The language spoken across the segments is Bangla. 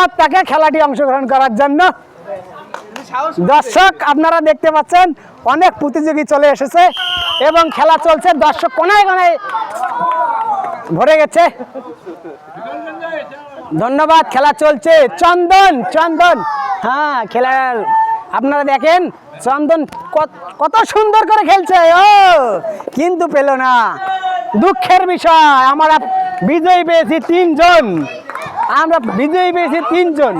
ধন্যবাদ। তাকে খেলাটি অংশগ্রহণ করার জন্য। দর্শক, আপনারা দেখতে পাচ্ছেন, অনেক প্রতিযোগী চলে এসেছে এবং খেলা চলছে। দর্শক কোনায় কোনায় ভরে গেছে। ধন্যবাদ, খেলা চলছে। চন্দন চন্দন। হ্যাঁ খেলা আপনারা দেখেন, চন্দন কত- সুন্দর করে খেলছে। ও, কিন্তু পেল না। দুঃখের বিষয়, আমরা বিজয়ী পেয়েছি তিনজন। আমরা বিজয়ী পেয়েছি তিনজন।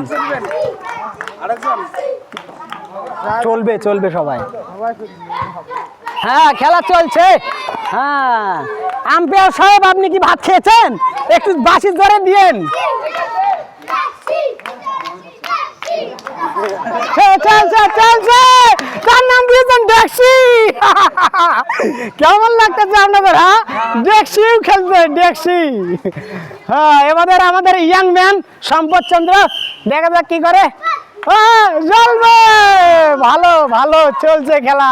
চলবে চলবে সবাই। হ্যাঁ খেলা চলছে। হ্যাঁ। আম্পায়ার সাহেব আপনি কি ভাত খেয়েছেন? একটু বাসি ধরে দিয়েন। চল, চলছে চলছে তার ডেক্সি কেমন লাগতেছে আপনাদের হ্যাঁ? ডেক্সিও খেলছে ডেক্সি হ্যাঁ এবারে আমাদের ইয়াং ম্যান সম্পদ চন্দ্র দেখা যাক কি করে। হ্যাঁ, জ্বলবে। ভালো ভালো চলছে খেলা।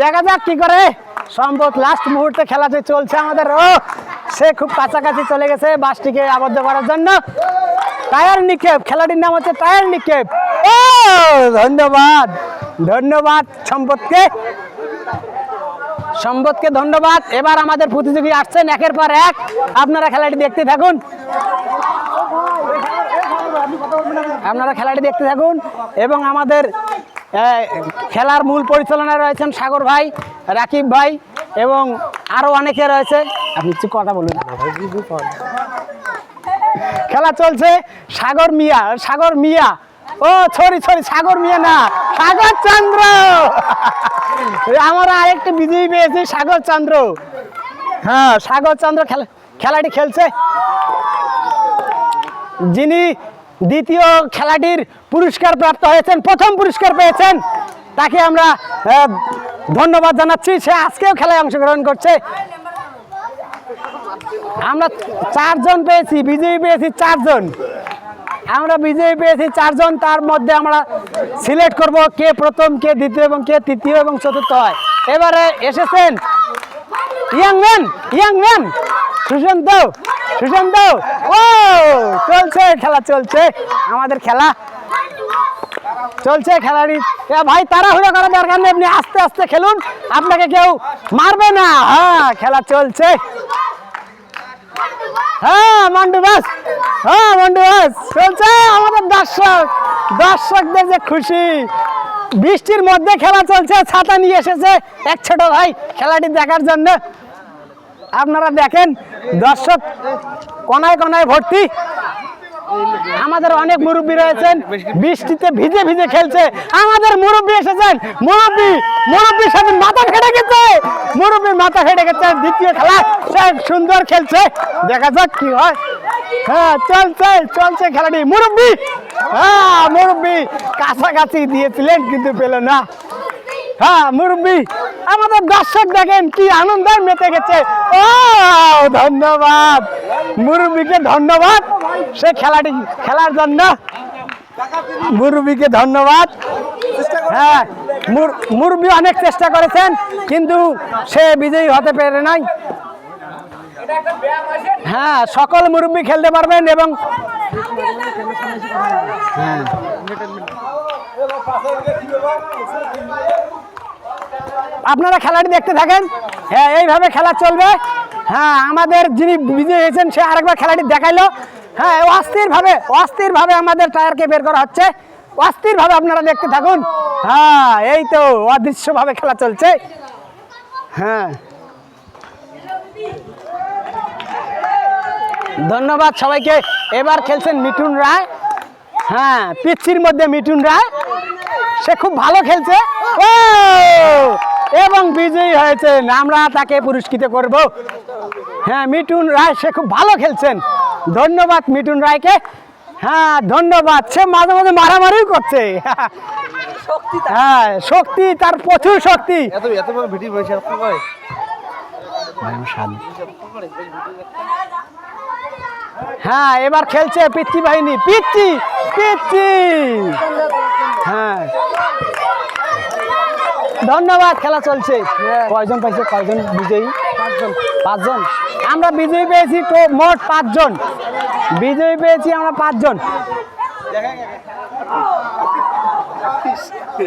দেখা যাক কি করে। সম্পদ লাস্ট মুহূর্তে খেলাতে চলছে আমাদের। ও সে খুব কাছাকাছি চলে গেছে বাসটিকে আবদ্ধ করার জন্য। টায়ার নিক্ষেপ খেলাটির নাম হচ্ছে টায়ার নিক্ষেপ। ও ধন্যবাদ। ধন্যবাদ সম্পদকে। সম্পদকে ধন্যবাদ। এবার আমাদের প্রতিযোগী আসছেন, একের পর এক। আপনারা খেলাটি দেখতে থাকুন। আপনারা খেলাটি দেখতে থাকুন। এবং আমাদের খেলার মূল পরিচালনায় রয়েছেন সাগর ভাই, রাকিব ভাই, এবং আরও অনেকে রয়েছে। আপনি কিছু কথা বলুন। খেলা চলছে। সাগর মিয়া সাগর মিয়া ও, সরি সরি, সাগর মিয়া না, সাগর চন্দ্র। আমরা আরেকটা বিজয়ী পেয়েছি, সাগর চন্দ্র। হ্যাঁ সাগর চন্দ্র খেলা খেলাটি খেলছে। যিনি দ্বিতীয় খেলাটির পুরস্কার প্রাপ্ত হয়েছেন, প্রথম পুরস্কার পেয়েছেন, তাকে আমরা ধন্যবাদ জানাচ্ছি। সে আজকেও খেলায় অংশগ্রহণ করছে। আমরা চারজন পেয়েছি, বিজয়ী পেয়েছি চারজন। আমরা বিজয়ী পেয়েছি। চারজন তার মধ্যে আমরা সিলেক্ট করব কে প্রথম, কে দ্বিতীয় এবং কে তৃতীয় এবং চতুর্থ হয়। এবারে এসেছেন young man young man, Sushant Sushant. ও, চলছে, খেলা চলছে। আমাদের খেলা চলছে খেলাড়ি ভাই, তাড়াহুড়ো করার দরকার নেই, আপনি আস্তে আস্তে খেলুন। আপনাকে কেউ মারবে না। হ্যাঁ খেলা চলছে। হ্যাঁ হ্যাঁ চলছে দর্শক। দর্শকদের যে খুশি। বৃষ্টির মধ্যে খেলা চলছে, ছাতা নিয়ে এসেছে এক ছোট ভাই খেলাটি দেখার জন্য। আপনারা দেখেন, দর্শক কনায় কনায় ভর্তি। আমাদের অনেক মুরব্বী রয়েছেন, বৃষ্টিতে ভিজে ভিজে খেলছে। আমাদের মুরব্বী এসেছেন, মুরব্বী মুরব্বীর সাথে মাথা ফেটে গেছে। মুরব্বীর মাথা ফেটে গেছে, দ্বিতীয় খেলা সুন্দর খেলছে। দেখা যাক কি হয়। হ্যাঁ চলছে চলছে খেলাটি। মুরব্বী হ্যাঁ মুরব্বী কাছাকাছি দিয়েছিলেন, কিন্তু পেল না। হ্যাঁ মুরব্বী, আমাদের দর্শক দেখেন কি আনন্দ মেতে গেছে। ও, ধন্যবাদ। মুরব্বীকে ধন্যবাদ। সে খেলাটি খেলার জন্য মুরব্বীকে ধন্যবাদ। হ্যাঁ মুর- মুরব্বী অনেক চেষ্টা করেছেন, কিন্তু সে বিজয়ী হতে পেরে নাই। হ্যাঁ সকল মুরব্বী খেলতে পারবেন এবং আপনারা খেলাটি দেখতে থাকেন। হ্যাঁ এইভাবে খেলা চলবে। হ্যাঁ আমাদের যিনি বিজয়ী হয়েছেন, সে আরেকবার খেলাটি দেখাইলো। হ্যাঁ অস্থিরভাবে অস্থিরভাবে আমাদের টায়ারকে বের করা হচ্ছে। অস্থিরভাবে আপনারা দেখতে থাকুন। হ্যাঁ এই তো অদৃশ্যভাবে খেলা চলছে। হ্যাঁ। ধন্যবাদ সবাইকে। এবার খেলছেন মিঠুন রায়। হ্যাঁ পিচ্ছির মধ্যে মিঠুন রায়। সে খুব ভালো খেলছে। ও! এবং বিজয়ী হয়েছেন। আমরা তাকে পুরস্কৃত করব। হ্যাঁ মিঠুন রায়, সে খুব ভালো খেলছেন। ধন্যবাদ মিঠুন রায়কে। হ্যাঁ ধন্যবাদ। সে মাঝে মাঝে মারামারিও করছে। হ্যাঁ শক্তি তার প্রচুর শক্তি। হ্যাঁ এবার খেলছে পিচ্ছি বাহিনী। পিচ্ছি পিচ্ছি হ্যাঁ। ধন্যবাদ খেলা চলছে। কয়জন পাইছে? কয়জন বিজয়ী? পাঁচজন আমরা বিজয়ী পেয়েছি মোট পাঁচজন। বিজয়ী পেয়েছি আমরা পাঁচজন।